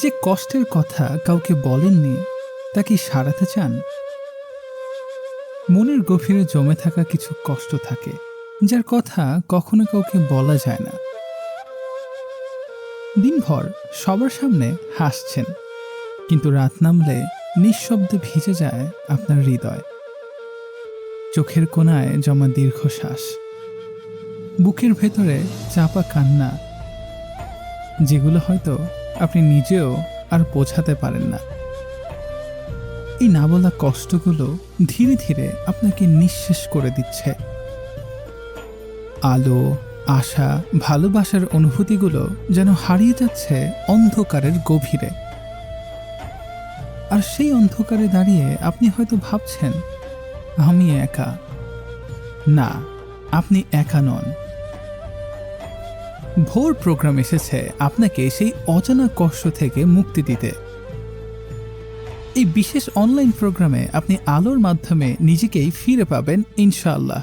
যে কষ্টের কথা কাউকে বলেননি, তা কি সারাতে চান? মনের গভীরে জমে থাকা কিছু কষ্ট থাকে, যার কথা কখনো কাউকে বলা যায় না। দিনভর সবার সামনে হাসছেন, কিন্তু রাত নামলে নিঃশব্দে ভিজে যায় আপনার হৃদয়। চোখের কোনায় জমা দীর্ঘশ্বাস, বুকের ভেতরে চাপা কান্না, যেগুলো হয়তো আপনি নিজেও আর বোঝাতে পারেন না। এই না বলা কষ্টগুলো ধীরে ধীরে আপনাকে নিঃশেষ করে দিচ্ছে। আলো, আশা, ভালোবাসার অনুভূতিগুলো যেন হারিয়ে যাচ্ছে অন্ধকারের গভীরে। আর সেই অন্ধকারে দাঁড়িয়ে আপনি হয়তো ভাবছেন, আমি একা? না, আপনি একা নন। ভোর প্রোগ্রাম এসেছে আপনাকে সেই অজানা কষ্ট থেকে মুক্তি দিতে। এই বিশেষ অনলাইন প্রোগ্রামে আপনি আলোর মাধ্যমে নিজেকেই ফিরে পাবেন, ইনশাআল্লাহ।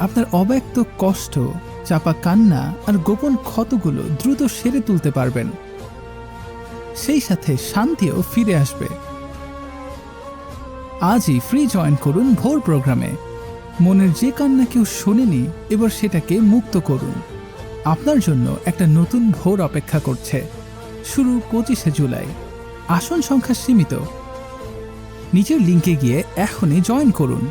আপনার অব্যক্ত কষ্ট, চাপা কান্না আর গোপন ক্ষতগুলো দ্রুত সেরে তুলতে পারবেন। সেই সাথে শান্তিও ফিরে আসবে। আজই ফ্রি জয়েন করুন ভোর প্রোগ্রামে। মনের যে কান্না কেউ শোনেনি, এবার সেটাকে মুক্ত করুন। আপনার জন্য একটা নতুন ভোর অপেক্ষা করছে। শুরু পঁচিশে জুলাই। আসন সংখ্যা সীমিত। নিচের লিঙ্কে গিয়ে এখনই জয়েন করুন।